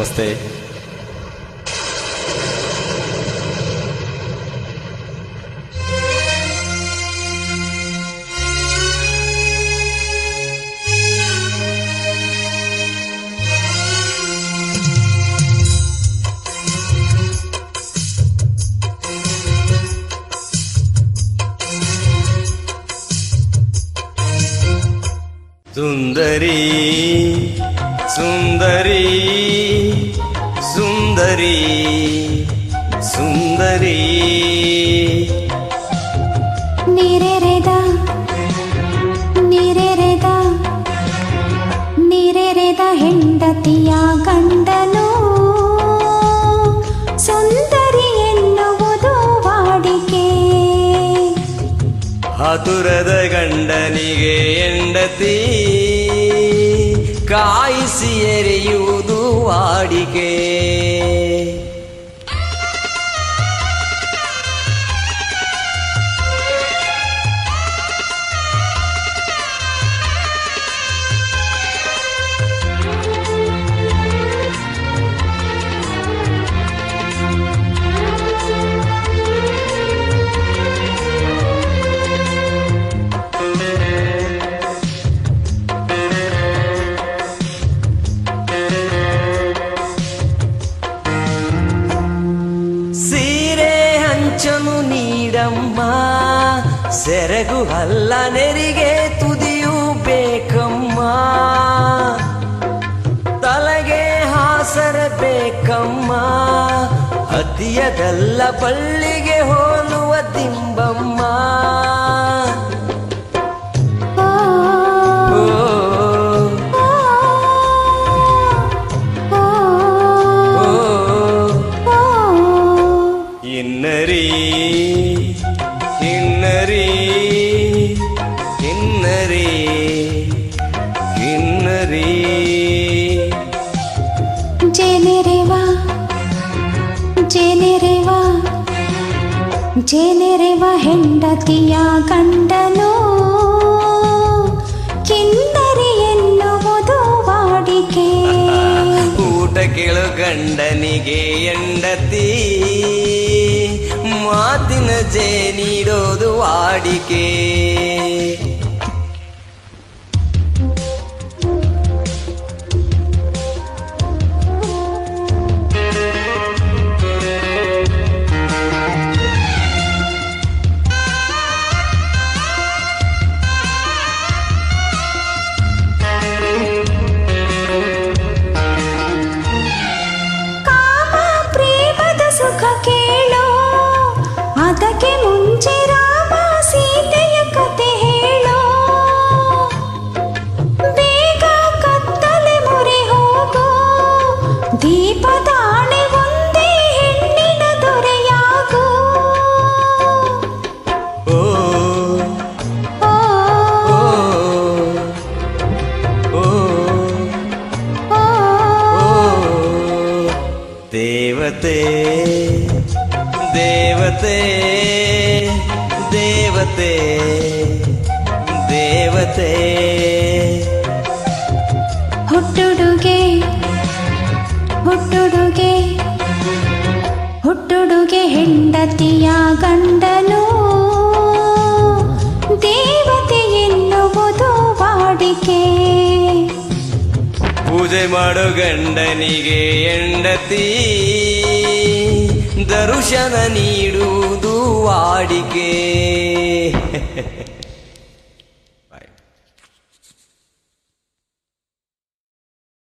ನಮಸ್ತೆ ಸುಂದರಿ ಸುಂದರಿ ಸುಂದರಿ ಸುಂದರಿ. ನೀರೆರೆದ ನೀರೆರೆದ ನೀರೆರೆದ ಹೆಂಡತಿಯ ಗಂಡನು. ಸುಂದರಿ ಎನ್ನುವುದು ವಾಡಿಕೆ. ಹತುರದ ಗಂಡನಿಗೆ ಹೆಂಡತಿ. ಕಾಯಿಸಿ ಎರೆಯುವುದು ವಾಡಿಕೆ. ಹಂಚನು ನೀಡಮ್ಮ. ಸೆರಗು ಅಲ್ಲ ನೆರಿಗೆ ತುದಿಯು ಬೇಕಮ್ಮ. ತಲೆಗೆ ಹಾಸರ ಬೇಕಮ್ಮ. ಹತ್ತಿಯದಲ್ಲ ಬಳ್ಳಿಗೆ ಜೇನೆರೆವ ಹೆಂಡತಿಯ ಗಂಡನು. ಕಿಂದರಿ ಎನ್ನುವುದು ವಾಡಿಕೆ. ಊಟ ಕೇಳು ಗಂಡನಿಗೆ ಹೆಂಡತಿ. ಮಾತಿನ ಜೇ ನೀಡೋದು ವಾಡಿಕೆ. सुख के ದೇವತೆ ದೇವತೆ ದೇವತೆ ದೇವತೆ. ಹುಟ್ಟುಡುಗೆ ಹುಟ್ಟುಡುಗೆ ಹುಟ್ಟುಡುಗೆ ಹೆಂಡತಿಯ ಗಂಡನು ಪೂಜೆ ಮಾಡೋ ಗಂಡನಿಗೆ ಹೆಂಡತಿ. ದರ್ಶನ ನೀಡುವುದು ವಾಡಿಕೆ.